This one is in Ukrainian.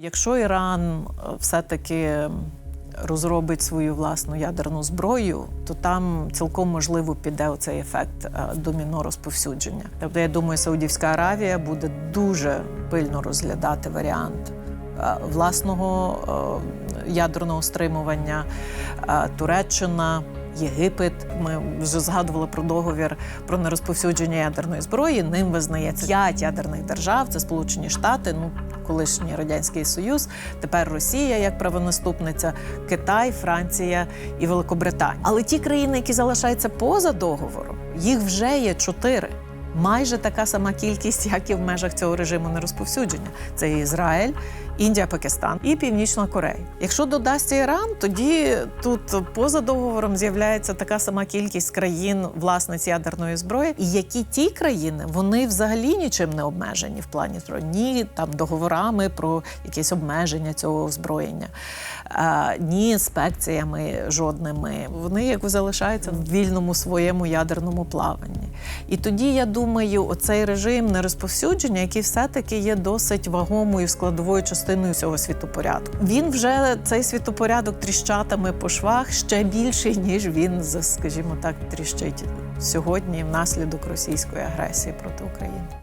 Якщо Іран е, все-таки розробить свою власну ядерну зброю, то там цілком можливо піде оцей ефект е, доміно розповсюдження. Тобто, я думаю, Саудівська Аравія буде дуже пильно розглядати варіант е, власного ядерного стримування, Туреччина. Єгипет, ми вже згадували про договір про нерозповсюдження ядерної зброї. Ним визнається п'ять ядерних держав: це Сполучені Штати, ну колишній радянський Союз, тепер Росія як правонаступниця, Китай, Франція і Великобританія. Але ті країни, які залишаються поза договором, їх вже є чотири. Майже така сама кількість, як і в межах цього режиму нерозповсюдження. Це Ізраїль, Індія, Пакистан і Північна Корея. Якщо додасться Іран, тоді тут поза договором з'являється така сама кількість країн власниць ядерної зброї, і які ті країни вони взагалі нічим не обмежені в плані зброї. ні там договорами про якісь обмеження цього озброєння, ні інспекціями жодними. Вони як залишаються в вільному своєму ядерному плаванні. І тоді я думаю, оцей режим нерозповсюдження, який все-таки є досить вагомою складовою частиною цього світопорядку. Він вже цей світопорядок тріщатиме по швах ще більше, ніж він, скажімо так, тріщить сьогодні внаслідок російської агресії проти України.